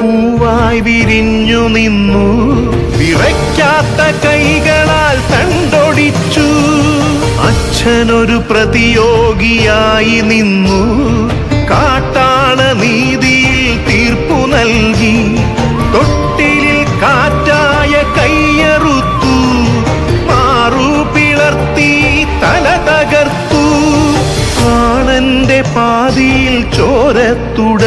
പൂവായി വിരിഞ്ഞു നിന്നു. വിറയ്ക്കാത്ത കൈകളാൽ തണ്ടൊടിച്ചു. അച്ഛനൊരു പ്രതിയോഗിയായി നിന്നു. കാട്ടാള നീതിയിൽ തീർപ്പു നൽകി.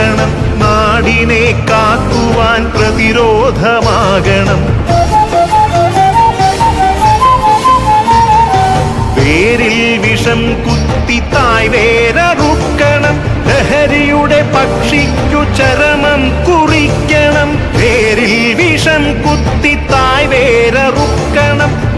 കോർക്കണം നാടിനെ കാക്കുവാൻ പ്രതിരോധമാകണം. വേരിൽ വിഷം കുത്തി തായ് വേരറുക്കണം ലഹരിയുടെ പക്ഷിക്കു ചരമം കുറിക്കണം. വേരിൽ വിഷം കുത്തി